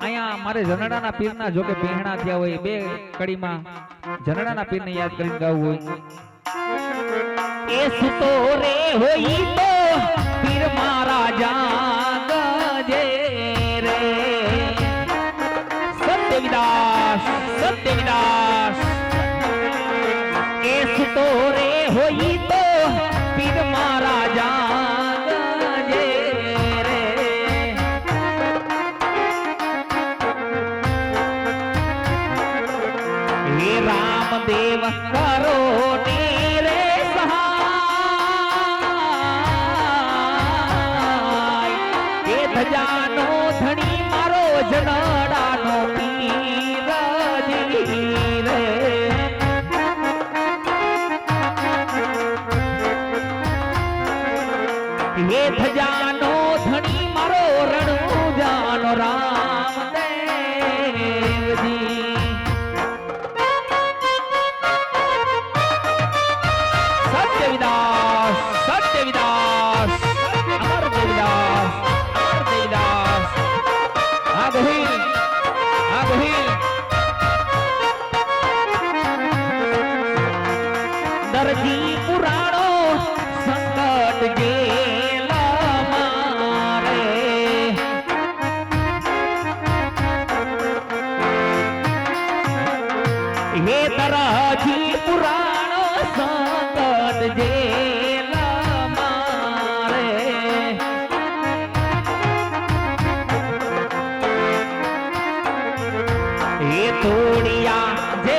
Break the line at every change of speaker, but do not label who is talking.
અહીંયા મારે જનડાના પીરના જો કે થયા હોય બે કડીમાં જનડાના પીરને યાદ કરીને ગાવું હોય. એ સુતો રે હોય તો પીર મારા જાગજે રે. સત્યવિદાસ સત્યવિદાસ. એ સુતો રે હોય તો પીર મારા જાગજે હે રામદેવ કરો ને રે સહાય. એ ધજાનો ધણી મારો જનડાનો રે હે ધજાનો ધણી મારો રણુજાનો રામદેવજી દરજી પુરાણો સંકટ ગેલા મારે. હે તરાજી પુરાણો સંકટ જેલા મારે. હે તોડિયા જે